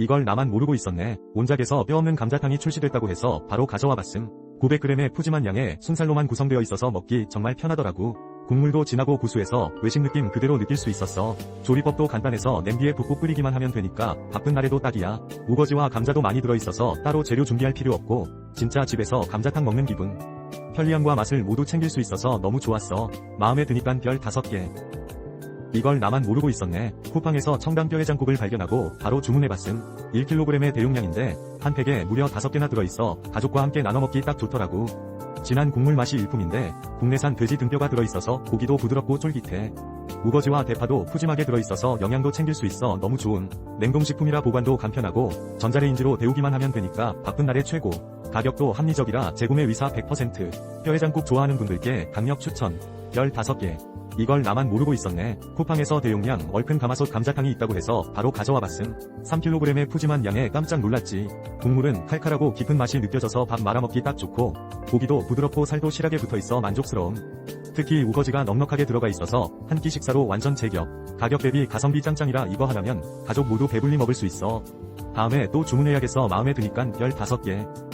이걸 나만 모르고 있었네. 온작에서 뼈 없는 감자탕이 출시됐다고 해서 바로 가져와 봤음. 900g의 푸짐한 양에 순살로만 구성되어 있어서 먹기 정말 편하더라고. 국물도 진하고 구수해서 외식 느낌 그대로 느낄 수 있었어. 조리법도 간단해서 냄비에 붓고 끓이기만 하면 되니까 바쁜 날에도 딱이야. 우거지와 감자도 많이 들어있어서 따로 재료 준비할 필요 없고 진짜 집에서 감자탕 먹는 기분. 편리함과 맛을 모두 챙길 수 있어서 너무 좋았어. 마음에 드니깐 별 5개. 이걸 나만 모르고 있었네. 쿠팡에서 청담뼈 해장국을 발견하고 바로 주문해봤음. 1kg의 대용량인데 한 팩에 무려 5개나 들어있어 가족과 함께 나눠 먹기 딱 좋더라고. 진한 국물 맛이 일품인데 국내산 돼지 등뼈가 들어있어서 고기도 부드럽고 쫄깃해. 우거지와 대파도 푸짐하게 들어있어서 영양도 챙길 수 있어 너무 좋은 냉동식품이라 보관도 간편하고 전자레인지로 데우기만 하면 되니까 바쁜 날에 최고. 가격도 합리적이라 재구매 위사 100%. 뼈해장국 좋아하는 분들께 강력 추천. 15개. 이걸 나만 모르고 있었네. 쿠팡에서 대용량 얼큰 가마솥 감자탕이 있다고 해서 바로 가져와 봤음. 3kg의 푸짐한 양에 깜짝 놀랐지. 국물은 칼칼하고 깊은 맛이 느껴져서 밥 말아먹기 딱 좋고 고기도 부드럽고 살도 실하게 붙어있어 만족스러움. 특히 우거지가 넉넉하게 들어가 있어서 한 끼 식사로 완전 제격. 가격 대비 가성비 짱짱이라 이거 하나면 가족 모두 배불리 먹을 수 있어. 다음에 또 주문해야겠어 마음에 드니깐 15개.